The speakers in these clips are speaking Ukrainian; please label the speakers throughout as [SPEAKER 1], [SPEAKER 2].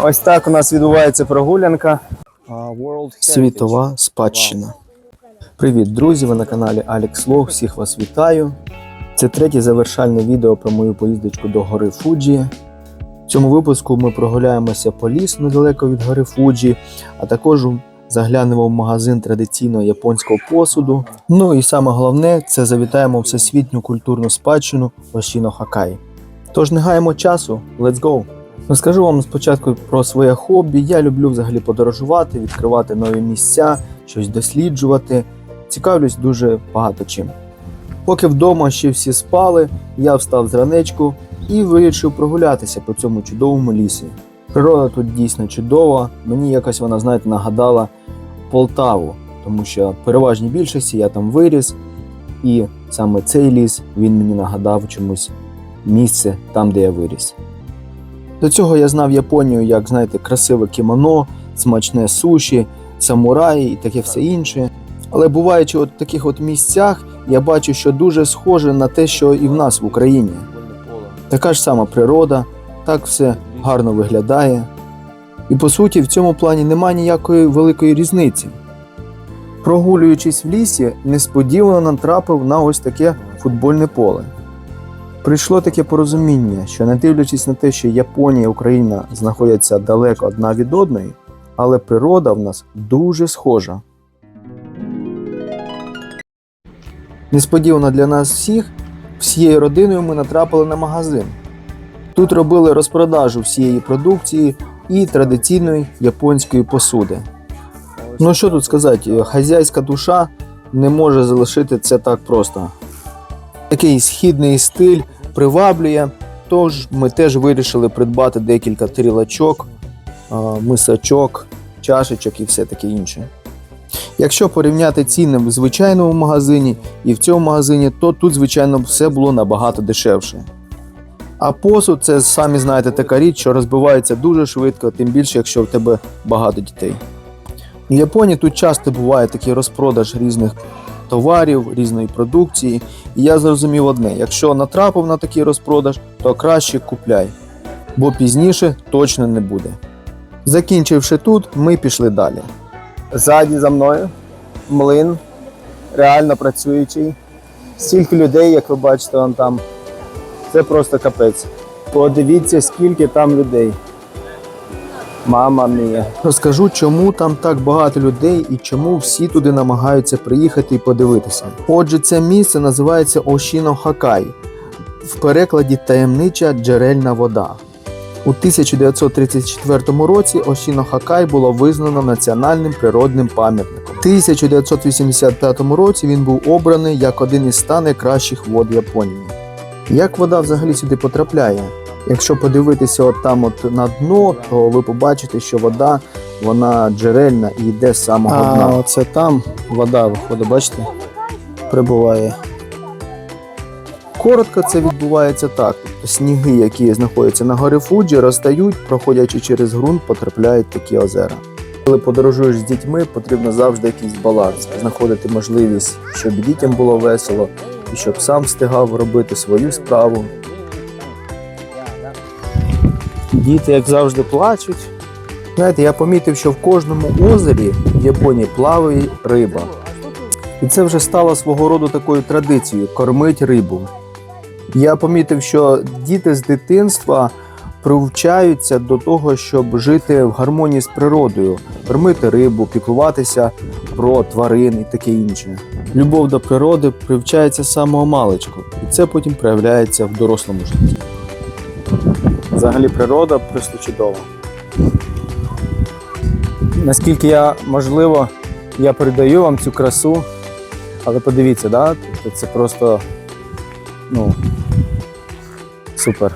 [SPEAKER 1] Ось так у нас відбувається прогулянка.
[SPEAKER 2] Світова спадщина. Привіт, друзі! Ви на каналі Алекс Лог. Всіх вас вітаю. Це третє завершальне відео про мою поїздочку до гори Фуджі. В цьому випуску ми прогуляємося по лісу недалеко від гори Фуджі, а також заглянемо в магазин традиційного японського посуду. Ну і саме головне це завітаємо всесвітню культурну спадщину Ошіно Хакай. Тож не гаємо часу, let's go! Розкажу вам спочатку про своє хобі. Я люблю взагалі подорожувати, відкривати нові місця, щось досліджувати. Цікавлюсь дуже багато чим. Поки вдома ще всі спали, я встав з ранечку і вирішив прогулятися по цьому чудовому лісі. Природа тут дійсно чудова. Мені якось вона, знаєте, нагадала Полтаву, тому що в переважній більшості я там виріс, і саме цей ліс він мені нагадав чомусь місце там, де я виріс. До цього я знав Японію як, знаєте, красиве кімоно, смачне суші, самураї і таке все інше. Але буваючи от в таких от місцях, я бачу, що дуже схоже на те, що і в нас в Україні. Така ж сама природа, так все гарно виглядає. І по суті, в цьому плані немає ніякої великої різниці. Прогулюючись в лісі, несподівано натрапив на ось таке футбольне поле. Прийшло таке порозуміння, що не дивлячись на те, що Японія і Україна знаходяться далеко одна від одної, але природа в нас дуже схожа. Несподівано для нас всіх, всією родиною ми натрапили на магазин. Тут робили розпродажу всієї продукції і традиційної японської посуди. Ну що тут сказати, хазяйська душа не може залишити це так просто. Такий східний стиль приваблює, тож ми теж вирішили придбати декілька тарілочок, а, мисачок, чашечок і все таке інше. Якщо порівняти ціни в звичайному магазині і в цьому магазині, то тут, звичайно, все було набагато дешевше. А посуд це самі знаєте така річ, що розбивається дуже швидко, тим більше, якщо в тебе багато дітей. В Японії тут часто буває такий розпродаж різних товарів, різної продукції. І я зрозумів одне: якщо натрапив на такий розпродаж, то краще купляй, бо пізніше точно не буде. Закінчивши тут, ми пішли далі.
[SPEAKER 1] Ззаді за мною млин, реально працюючий. Стільки людей, як ви бачите, вон там. Це просто капець. Подивіться, скільки там людей. Мама мія.
[SPEAKER 2] Розкажу, чому там так багато людей і чому всі туди намагаються приїхати і подивитися. Отже, це місце називається Ошіно Хакай, в перекладі таємнича джерельна вода. У 1934 році Ошіно Хакай було визнано національним природним пам'ятником. У 1985 році він був обраний як один із 100 найкращих вод Японії. Як вода взагалі сюди потрапляє? Якщо подивитися от там от на дно, то ви побачите, що вода вона джерельна і йде з самого
[SPEAKER 1] А
[SPEAKER 2] дна.
[SPEAKER 1] оце там вода виходить, бачите? Прибуває.
[SPEAKER 2] Коротко це відбувається так. Тобто сніги, які знаходяться на горі Фуджі, розтають, проходячи через ґрунт, потрапляють такі озера. Коли подорожуєш з дітьми, потрібно завжди якийсь баланс, знаходити можливість, щоб дітям було весело і щоб сам встигав робити свою справу.
[SPEAKER 1] Діти, як завжди, плачуть.
[SPEAKER 2] Знаєте, я помітив, що в кожному озері в Японії плаває риба. І це вже стало свого роду такою традицією кормить рибу. Я помітив, що діти з дитинства привчаються до того, щоб жити в гармонії з природою, кормити рибу, піклуватися про тварин і таке інше. Любов до природи привчається з самого маличку, і це потім проявляється в дорослому житті.
[SPEAKER 1] Взагалі природа просто чудова. Наскільки я можливо, я передаю вам цю красу, але подивіться, да? тобто це просто ну, супер.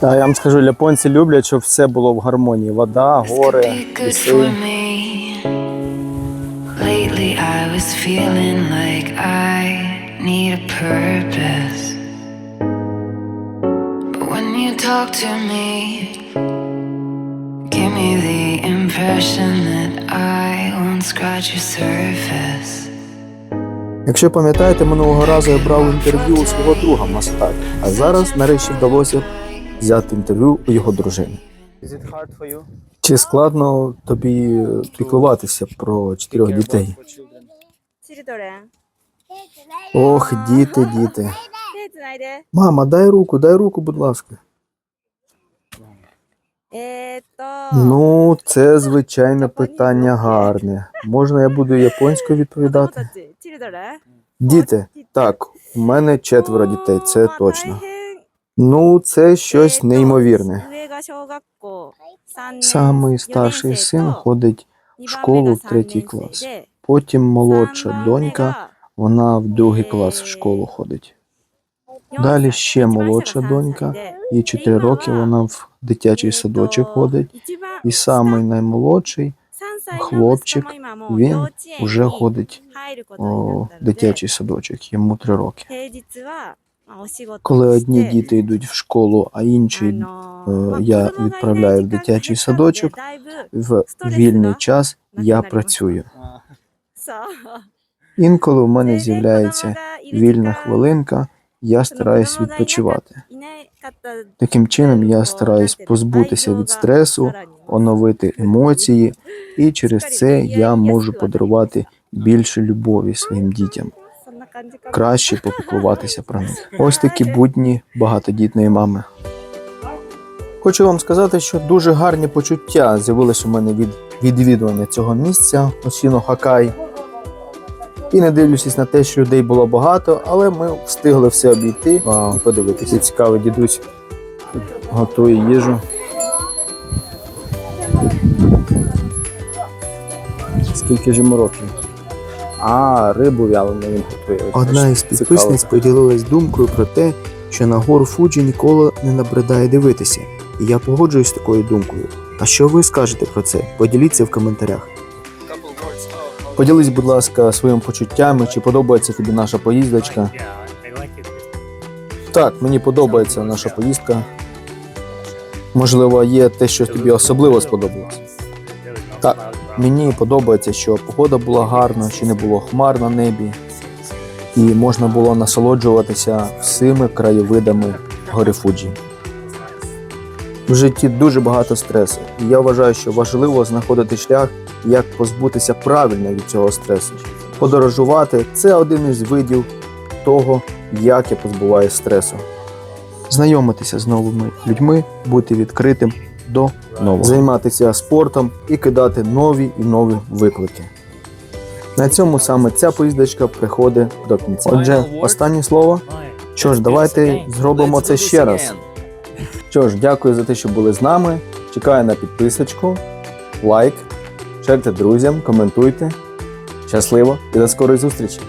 [SPEAKER 1] Та я вам скажу, японці люблять, щоб все було в гармонії. Вода, гори, ліси.
[SPEAKER 3] Lately, I was feeling like I need a purpose talk to me. Give me the impression that I won't scratch your surface.
[SPEAKER 2] Якщо пам'ятаєте, минулого разу я брав інтерв'ю у свого друга Мастака, а зараз нарешті вдалося взяти інтерв'ю у його дружини. Чи складно тобі піклуватися про чотирьох дітей? Ох, діти, діти. Мама, дай руку, дай руку, будь ласка. Ну, це звичайне питання гарне. Можна я буду японською відповідати? Діти, так, у мене четверо дітей, це точно. Ну, це щось неймовірне. Самий старший син ходить в школу в третій клас. Потім молодша донька, вона в другий клас в школу ходить. Далі ще молодша донька, їй 4 роки, вона в дитячий садочок ходить, і самий наймолодший хлопчик він
[SPEAKER 4] вже
[SPEAKER 2] ходить
[SPEAKER 4] в
[SPEAKER 2] дитячий садочок, йому три роки. Коли одні діти йдуть в школу, а інші е, я відправляю в дитячий садочок, в вільний час я працюю. Інколи в мене з'являється вільна хвилинка, я стараюсь відпочивати. Таким чином я стараюсь позбутися від стресу, оновити емоції, і через це я можу подарувати більше любові своїм дітям. Краще попіклуватися про них. Ось такі будні багатодітної мами. Хочу вам сказати, що дуже гарні почуття з'явилися у мене від відвідування цього місця Осіно Хакай. І не дивлячись на те, що людей було багато, але ми встигли все обійти. Вау, подивитися, цікавий дідусь готує їжу. Скільки ж йому років? А, рибу вялену він готує.
[SPEAKER 5] Одна із
[SPEAKER 2] Цікаво.
[SPEAKER 5] підписниць поділилась думкою про те, що на гору Фуджі ніколи не набридає дивитися, і я погоджуюсь з такою думкою. А що ви скажете про це? Поділіться в коментарях.
[SPEAKER 2] Поділись, будь ласка, своїми почуттями, чи подобається тобі наша поїздочка. Так, мені подобається наша поїздка. Можливо, є те, що тобі особливо сподобалось. Так, мені подобається, що погода була гарна, що не було хмар на небі, і можна було насолоджуватися всіми краєвидами гори Фуджі. В житті дуже багато стресу, і я вважаю, що важливо знаходити шлях, як позбутися правильно від цього стресу. Подорожувати це один із видів того, як я позбуваюся стресу. Знайомитися з новими людьми, бути відкритим до нового, займатися спортом і кидати нові і нові виклики. На цьому саме ця поїздочка приходить до кінця. Отже, останнє слово. Що ж, давайте зробимо це ще раз. Що ж, дякую за те, що були з нами. Чекаю на підписочку, лайк, шерте друзям, коментуйте. Щасливо і до скорої зустрічі!